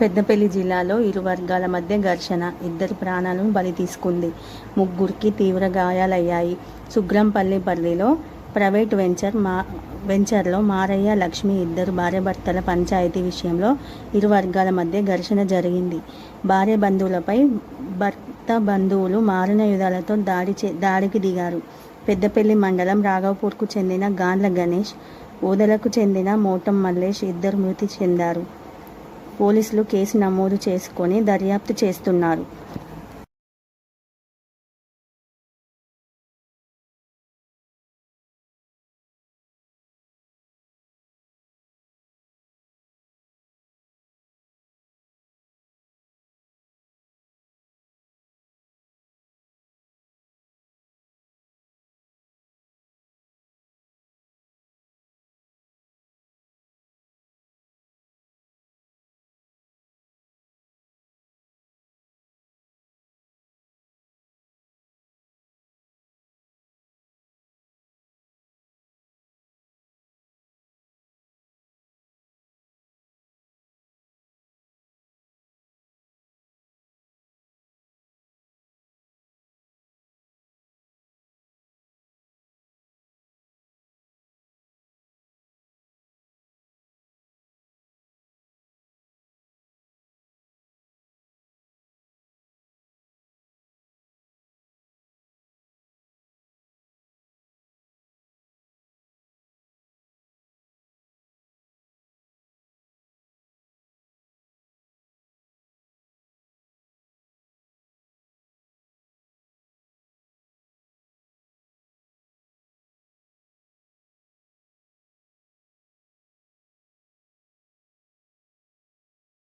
పెద్దపల్లి జిల్లాలో ఇరు వర్గాల మధ్య ఘర్షణ. ఇద్దరి ప్రాణాలను బలి తీసుకుంది. ముగ్గురికి తీవ్ర గాయాలయ్యాయి. సుగ్రంపల్లి పల్లిలో ప్రైవేట్ వెంచర్ మా వెంచర్లో మారయ్య లక్ష్మి ఇద్దరు భార్యాభర్తల పంచాయతీ విషయంలో ఇరు వర్గాల మధ్య ఘర్షణ జరిగింది. భార్య బంధువులపై భర్త బంధువులు మారిన యుధాలతో దాడి చే దాడికి దిగారు. పెద్దపల్లి మండలం రాఘవపూర్కు చెందిన గాండ్ల గణేష్ ఓదలకు చెందిన మోటం మల్లేష్ ఇద్దరు మృతి చెందారు. పోలీసులు కేసు నమోదు చేసుకొని దర్యాప్తు చేస్తున్నారు.